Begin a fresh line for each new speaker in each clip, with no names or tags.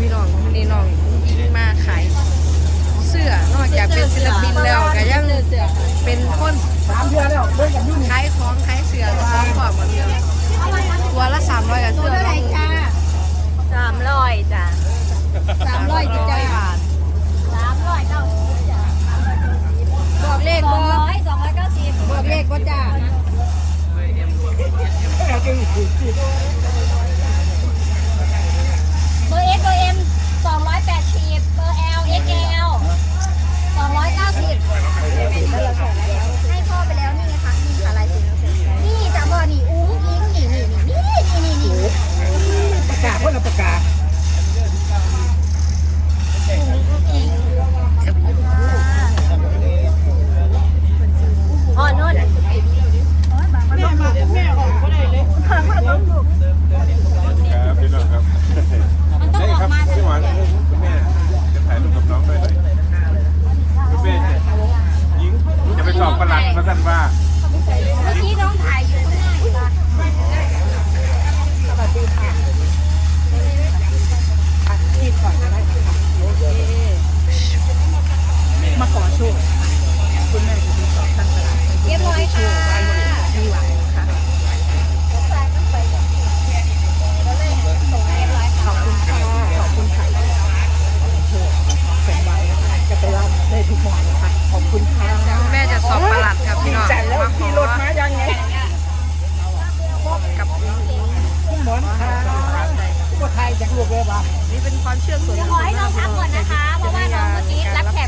พี่น้องวันนี้น้องมาขายเสื้อนอกจากเป็นศิลปินแล้วก็ยังเป็นคนขายของขายเสื้อของของเหมือนเดิมตัวละสามร้อยกับเสื้อ
สามร้อยจ้ะ
สามร้อยจ้ะบาท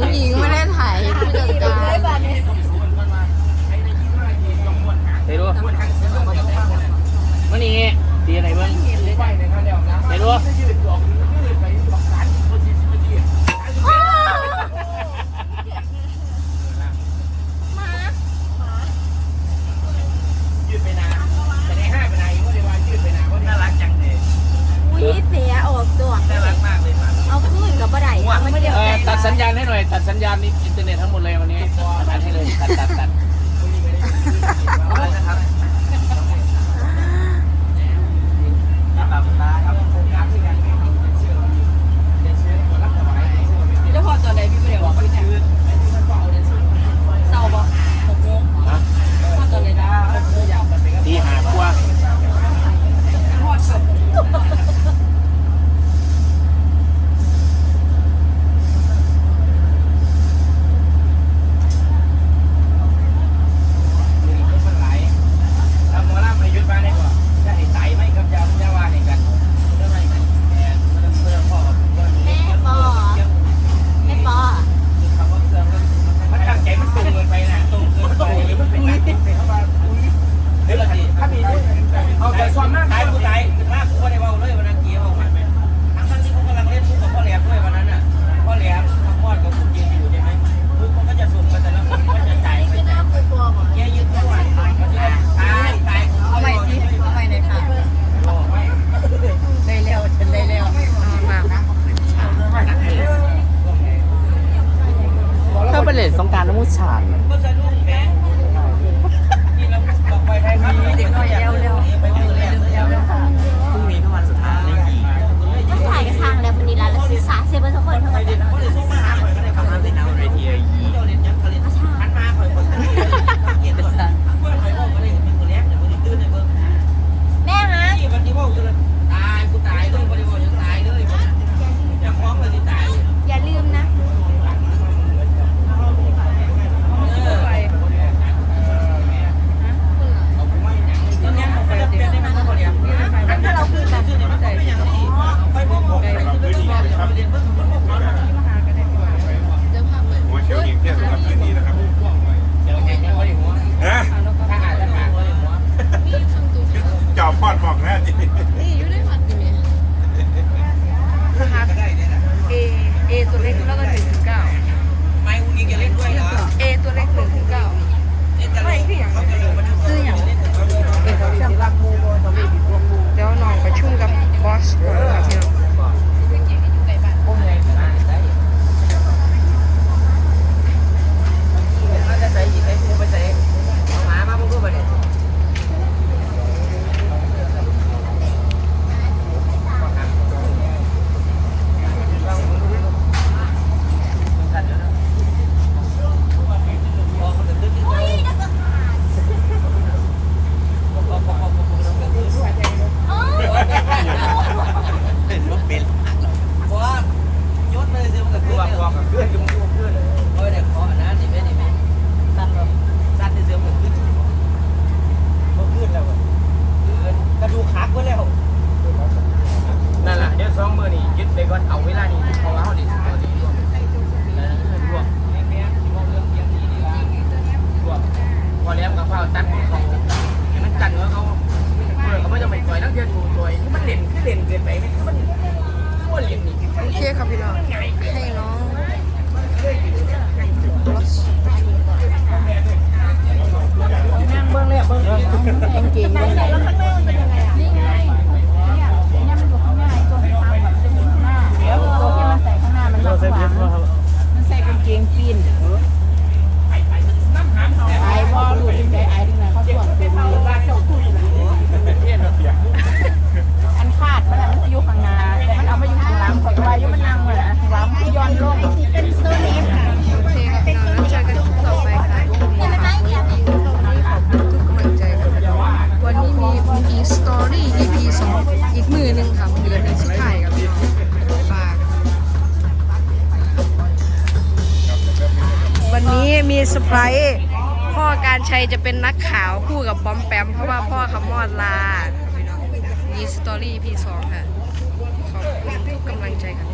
ผู้หญิง
ไม่ได้ถ่ายผู้จั
ดการไปรู้
วันนี้
ดี
อะ
ไรบ้างไปรู้
เป็
นเลสสงกา
ร
น้ำมูกฉัน อ
ดบอ
กแล้วจี
ฝ้าตัดขอ
เขาให้มันจันเขาเขา
เพื่
อเขาไม่จะ
ไป
ต่อยนั
กเรี
ย
นดูตัว
เอยมัน
เล่นคือเล่น
เกิ
น
ไป
มั
นคือ
มั
นคือว่า
เล่นนี่
โอเคครับพี่น้องให้น้อง
แม่เบิ้ง
เลยเบิ้งเอง
เก่
ง สไพรส์พ่อการชัยจะเป็นนักข่าวคู่กับบอมแปม เพราะว่าพ่อขมอดลามีสตอรี่พี่สองค่ะ ขอบคุณทุกกำลังใจครับ